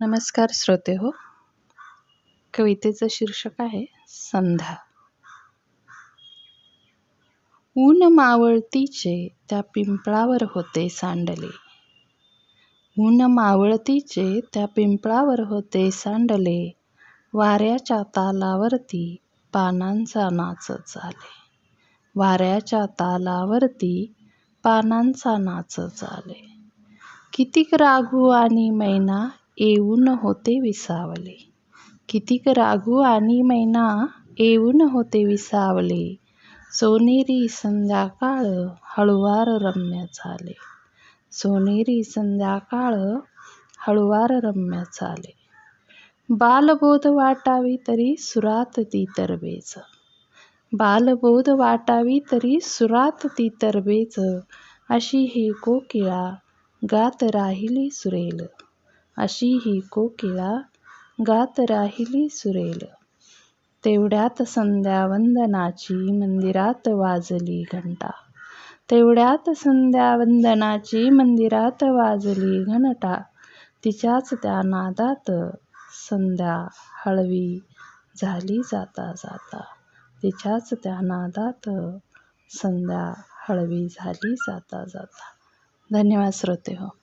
नमस्कार श्रोते हो कवितेचं शीर्षक आहे संध्या. ऊन मावळतीचे त्या पिंपळावर होते सांडले. ऊन मावळतीचे त्या पिंपळावर होते सांडले. वाऱ्याच्या तालावरती पानांचा नाच चाले. वाऱ्याच्या तालावरती पानांचा नाच चाले. कितीक राघू आणि मैना येऊन होते विसावले. कितीक राघू आणि मैना येऊन होते विसावले. सोनेरी संध्याकाळ हळुवार रम्य झाले. सोनेरी संध्याकाळ हळुवार रम्य झाले. बालबोध वाटावी तरी सुरात ती तरबेज. बालबोध वाटावी तरी सुरात ती तरबेज. अशी ही कोकिळा गात राहिली सुरेल. अशी ही कोकिळा गात राहिली सुरेल. तेवढ्यात संध्यावंदनाची मंदिरात वाजली घंटा. तेवढ्यात संध्यावंदनाची मंदिरात वाजली घंटा तिच्याच त्या नादात संध्या हळवी झाली जाता जाता. तिच्याच त्या नादात संध्या हळवी झाली जाता जाता. धन्यवाद श्रोते हो.